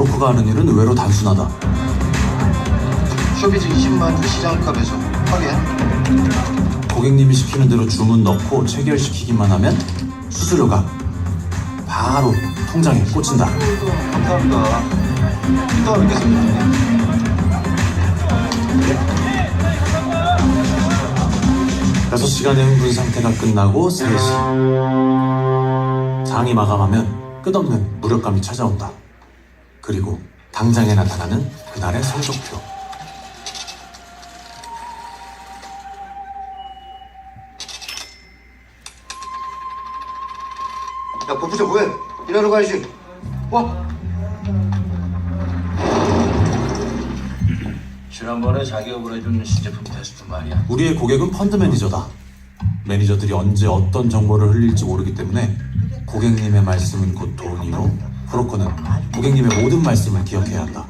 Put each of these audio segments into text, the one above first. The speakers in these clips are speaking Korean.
브로커가 하는 일은 의외로 단순하다. 쇼비즈 20만 시장값에서 확인. 고객님이 시키는 대로 주문 넣고 체결시키기만 하면 수수료가 바로 통장에 꽂힌다. 감사합니다. 이따 뵙겠습니다. 6시간의 흥분 상태가 끝나고 3시. 장이 마감하면 끝없는 무력감이 찾아온다. 그리고 당장에 나타나는 그날의 성적표. 야, 복부장 뭐해? 일하러 가야지. 와. 지난번에 자기업을 해준 신제품 테스트 말이야. 우리의 고객은 펀드 매니저다. 매니저들이 언제 어떤 정보를 흘릴지 모르기 때문에 고객님의 말씀은 곧 돈이요. 브로커는 고객님의 모든 말씀을 기억해야 한다.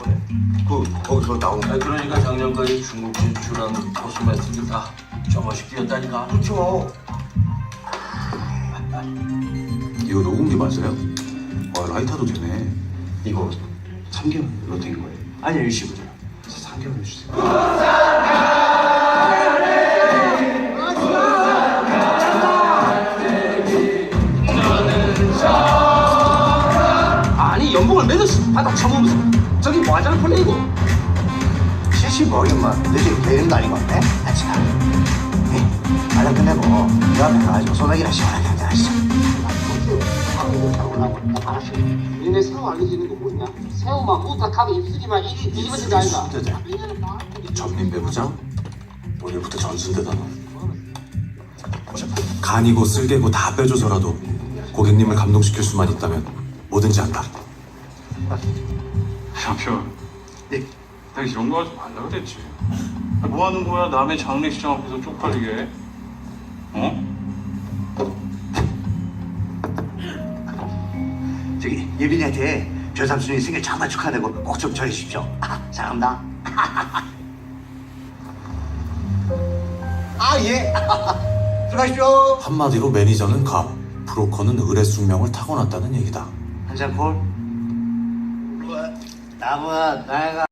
그, 거기서 나온 거. 아, 그러니까 작년까지 중국 진출한 코스메틱이 다 저것이 뛰었다니까. 그렇죠. 이거 녹음기 맞아요? 아, 라이터도 되네. 이거 3개월로 된 거예요. 아니 일시불이야. 3개월 해주세요. 연봉을 매듯이 바닥 쳐보면서 저기 뭐 하자는 플레이고. 75억이면 너 지금 되는 거 아니고, 네? 아, 참. 네? 말은 끝내고, 그 앞에 가가지고 소맥이나 시원하게 한잔 하시죠. 니네 새우 알려지는 거 뭐냐? 새우만 무탁하면 입술이만 일이 뒤집어진 거 아닌가? 전민 배부장? 오늘부터 전순대다 너. 간이고 쓸개고 다 빼줘서라도 고객님을 감동시킬 수만 있다면 뭐든지 한다. 양표 네. 내가 이런 거 하지 말라 그랬지 뭐 하는 거야 남의 장례식장 앞에서 쪽팔리게 어? 저기, 예빈이한테 별삼순이 생일 정말 축하되고 꼭 좀 전해주십시오. 아, 사랑합니다. 아, 예. 들어가십시오. 한마디로 매니저는 갑, 브로커는 의뢰 숙명을 타고났다는 얘기다. 한잔 콜. 나무야, 나가.